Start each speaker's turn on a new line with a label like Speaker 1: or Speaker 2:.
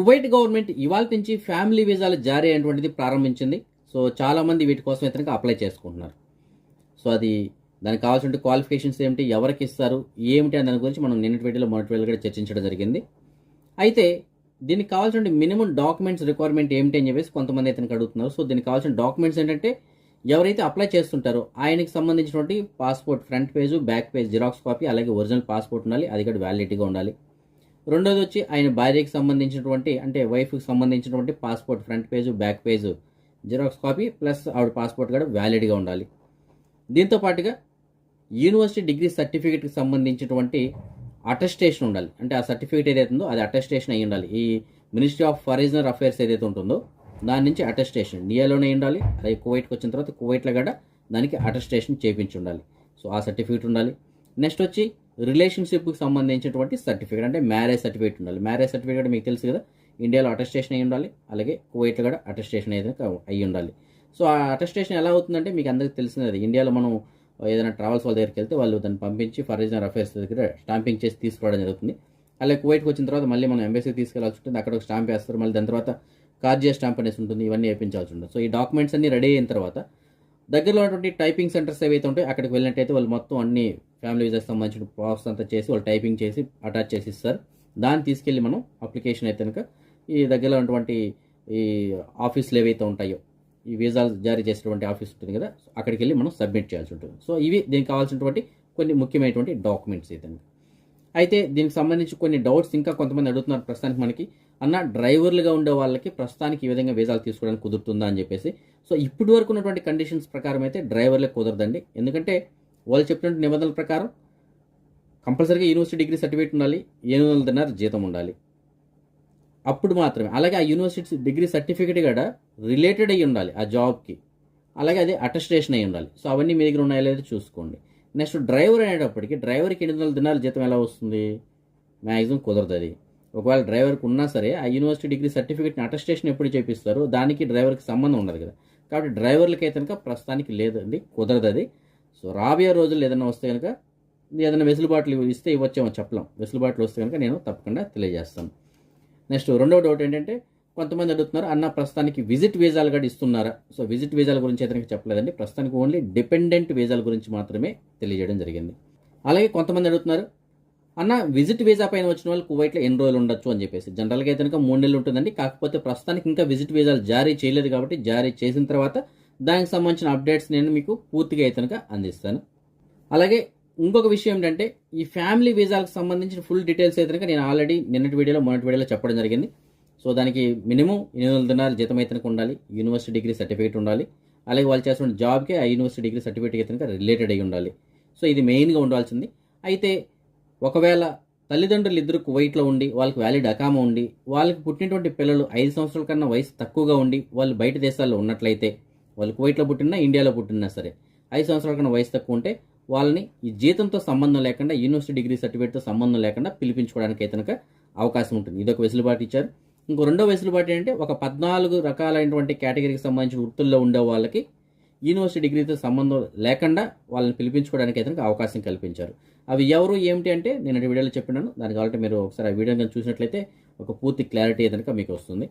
Speaker 1: Kuwait government ఇవాళ నుంచి family వీసాలు జారీ అయినటువంటిది ప్రారంభించింది. సో చాలామంది వీటి కోసం ఇతనికి అప్లై చేసుకుంటున్నారు. సో అది దానికి కావాల్సిన క్వాలిఫికేషన్స్ ఏమిటి ఎవరికి ఇస్తారు ఏమిటి అని దాని గురించి మనం నిన్నటి వీడియోలో మొదటి వీడియోలో కూడా చర్చించడం జరిగింది. అయితే దీనికి కావాల్సిన మినిమం డాక్యుమెంట్స్ రిక్వైర్మెంట్ ఏమిటి అని చెప్పేసి కొంతమంది ఇతనికి అడుగుతున్నారు. సో దీనికి కావాల్సిన డాక్యుమెంట్స్ ఏంటంటే ఎవరైతే అప్లై చేస్తుంటారో ఆయనకి సంబంధించినటువంటి passport front page back page xerox copy అలాగే ఒరిజినల్ పాస్పోర్ట్ ఉండాలి అది కూడా వ్యాలిడిటీగా ఉండాలి. రెండోది వచ్చి ఆయన భార్యకి సంబంధించినటువంటి అంటే వైఫ్కి సంబంధించినటువంటి passport front page back page xerox copy plus ఆవిడ పాస్పోర్ట్ కూడా వ్యాలిడ్గా ఉండాలి. దీంతో పాటుగా యూనివర్సిటీ డిగ్రీ సర్టిఫికేట్కి సంబంధించినటువంటి అటెస్టేషన్ ఉండాలి. అంటే ఆ సర్టిఫికేట్ ఏదైతే ఉందో అది అటెస్టేషన్ అయి ఉండాలి. ఈ మినిస్ట్రీ ఆఫ్ ఫారినర్ అఫైర్స్ ఏదైతే ఉంటుందో దాని నుంచి అటెస్టేషన్. ఇండియాలోనే ఉండాలి. అలాగే కువైట్కి వచ్చిన తర్వాత కువైట్లో కూడా దానికి అటెస్టేషన్ చేయించి ఉండాలి. సో ఆ సర్టిఫికేట్ ఉండాలి. నెక్స్ట్ వచ్చి రిలేషన్షిప్కి సంబంధించినటువంటి సర్టిఫికేట్ అంటే మ్యారేజ్ సర్టిఫికేట్ ఉండాలి. మ్యారేజ్ సర్టిఫికేట్ మీకు తెలుసు కదా ఇండియాలో అటెస్టేషన్ అయి ఉండాలి అలాగే కువైట్లో కూడా అటెస్టేషన్ ఏదైనా అయి ఉండాలి. సో ఆ అటెస్టేషన్ ఎలా అవుతుందంటే మీకు అందరికీ తెలిసినది ఇండియాలో మనం ఏదైనా ట్రావెల్స్ వాళ్ళ దగ్గరికి వెళ్తే వాళ్ళు దాన్ని పంపించి ఫారినర్ అఫైర్స్ దగ్గర స్టాంపింగ్ చేసి తీసుకురావడం జరుగుతుంది. అలాగే కువైట్కి వచ్చిన తర్వాత మళ్ళీ మనం ఎంబసీ తీసుకెళ్ళాల్సి ఉంటుంది. అక్కడ ఒక స్టాంప్ వేస్తారు మళ్ళీ దాని తర్వాత కార్జియా స్టాంప్ అనేసి ఉంటుంది ఇవన్నీ వేయించాల్సి ఉంటుంది. సో ఈ డాక్యుమెంట్స్ అన్ని రెడీ అయిన తర్వాత దగ్గరలో ఉన్నటువంటి టైపింగ్ సెంటర్స్ ఏవైతే ఉంటాయో అక్కడికి వెళ్ళినట్టయితే వాళ్ళు మొత్తం అన్ని ఫ్యామిలీ వీసాకి సంబంధించిన ప్రాసెస్ అంతా చేసి వాళ్ళు టైపింగ్ చేసి అటాచ్ చేసి ఇస్తారు దాన్ని తీసుకెళ్ళి మనం అప్లికేషన్ అయితే కనుక ఈ దగ్గరలో ఉన్నటువంటి ఈ ఆఫీసులు ఏవైతే ఉంటాయో ఈ వీసాలు జారీ చేసేటువంటి ఆఫీస్ ఉంటుంది కదా అక్కడికి వెళ్ళి మనం సబ్మిట్ చేయాల్సి ఉంటుంది. సో ఇవి దీనికి కావాల్సినటువంటి కొన్ని ముఖ్యమైనటువంటి డాక్యుమెంట్స్ అయితే అయితే దీనికి సంబంధించి కొన్ని డౌట్స్ ఇంకా కొంతమంది అడుగుతున్నారు ప్రస్తుతానికి మనకి. అన్న డ్రైవర్లుగా ఉండే వాళ్ళకి ప్రస్తుతానికి ఈ విధంగా వీసాలు తీసుకోవడానికి కుదురుతుందా అని చెప్పేసి. సో ఇప్పటి వరకు ఉన్నటువంటి కండిషన్స్ ప్రకారం అయితే డ్రైవర్లకు కుదరదండి. ఎందుకంటే వాళ్ళు చెప్పిన నిబంధనల ప్రకారం కంపల్సరీగా యూనివర్సిటీ డిగ్రీ సర్టిఫికేట్ ఉండాలి ఎనిమిది వందల దినారు జీతం ఉండాలి. అప్పుడు మాత్రమే. అలాగే ఆ యూనివర్సిటీ డిగ్రీ సర్టిఫికేట్ కూడా రిలేటెడ్ అయ్యి ఉండాలి ఆ జాబ్కి. అలాగే అది అటెస్టేషన్ అయ్యి ఉండాలి. సో అవన్నీ మీ దగ్గర ఉన్నాయో లేదో చూసుకోండి. నెక్స్ట్ డ్రైవర్ అనేటప్పటికి డ్రైవర్కి ఎనిమిది వందల దినాల జీతం ఎలా వస్తుంది? మ్యాక్సిమం కుదరదు అది. ఒకవేళ డ్రైవర్కి ఉన్నా సరే ఆ యూనివర్సిటీ డిగ్రీ సర్టిఫికేట్ని అటెస్టేషన్ ఎప్పుడు చేపిస్తారో దానికి డ్రైవర్కి సంబంధం ఉండదు కదా. కాబట్టి డ్రైవర్లకి అయితే కనుక ప్రస్తుతానికి లేదండి కుదరదు అది. సో రాబోయే రోజుల్లో ఏదైనా వస్తే కనుక ఏదైనా వెసులుబాట్లు ఇస్తే ఇవ్వచ్చేమో చెప్పలేం. వెసులుబాట్లు వస్తే కనుక నేను తప్పకుండా తెలియజేస్తాను. నెక్స్ట్ రెండవ డౌట్ ఏంటంటే కొంతమంది అడుగుతున్నారు అన్న ప్రస్తుతానికి విజిట్ వీజాలు కూడా ఇస్తున్నారా? సో విజిట్ వీజాల గురించి అయితే చెప్పలేదండి. ప్రస్తుతానికి ఓన్లీ డిపెండెంట్ వీజాల గురించి మాత్రమే తెలియజేయడం జరిగింది. అలాగే కొంతమంది అడుగుతున్నారు అన్న విజిట్ వీజా పైన వచ్చిన వాళ్ళు కువైట్లో ఎన్ని రోజులు ఉండొచ్చు అని చెప్పేసి. జనరల్గా అయితే కనుక మూడు నెలలు ఉంటుందండి. కాకపోతే ప్రస్తుతానికి ఇంకా విజిట్ వీజాలు జారీ చేయలేదు కాబట్టి జారీ చేసిన తర్వాత దానికి సంబంధించిన అప్డేట్స్ నేను మీకు పూర్తిగా అయితే అందిస్తాను. అలాగే ఇంకొక విషయం ఏంటంటే ఈ ఫ్యామిలీ వీసాలకు సంబంధించిన ఫుల్ డీటెయిల్స్ అయితే నేను ఆల్రెడీ నిన్నటి వీడియోలో మొన్నటి వీడియోలో చెప్పడం జరిగింది. సో దానికి మినిమం ఎనిమిది వందల దినాలు జీతం అయితే ఉండాలి. యూనివర్సిటీ డిగ్రీ సర్టిఫికేట్ ఉండాలి. అలాగే వాళ్ళు చేస్తున్న జాబ్కి ఆ యూనివర్సిటీ డిగ్రీ సర్టిఫికేట్ అయితే రిలేటెడ్ అయి ఉండాలి. సో ఇది మెయిన్గా ఉండాల్సింది. అయితే ఒకవేళ తల్లిదండ్రులు ఇద్దరు కువైట్లో ఉండి వాళ్ళకి వ్యాలిడ్ అకామా ఉండి వాళ్ళకి పుట్టినటువంటి పిల్లలు ఐదు సంవత్సరాల కన్నా వయసు తక్కువగా ఉండి వాళ్ళు బయట దేశాల్లో ఉన్నట్లయితే వాళ్ళు కువైట్లో పుట్టినా ఇండియాలో పుట్టినా సరే ఐదు సంవత్సరాల కన్నా వయసు తక్కువ ఉంటే వాళ్ళని ఈ జీతంతో సంబంధం లేకుండా యూనివర్సిటీ డిగ్రీ సర్టిఫికేట్తో సంబంధం లేకుండా పిలిపించుకోవడానికి అయితే కనుక అవకాశం ఉంటుంది. ఇదొక వెసులుబాటు ఇచ్చారు. ఇంకో రెండో వెసులుబాటు ఏంటంటే ఒక పద్నాలుగు రకాలైనటువంటి కేటగిరీకి సంబంధించిన వృత్తుల్లో ఉండే వాళ్ళకి యూనివర్సిటీ డిగ్రీతో సంబంధం లేకుండా వాళ్ళని పిలిపించుకోవడానికి అయితే అవకాశం కల్పించారు. అవి ఎవరు ఏమిటి అంటే నేను వీడియోలో చెప్పినాను. దానికి కాబట్టి మీరు ఒకసారి ఆ వీడియో కనుక చూసినట్లయితే ఒక పూర్తి క్లారిటీ అయితే కనుక మీకు వస్తుంది.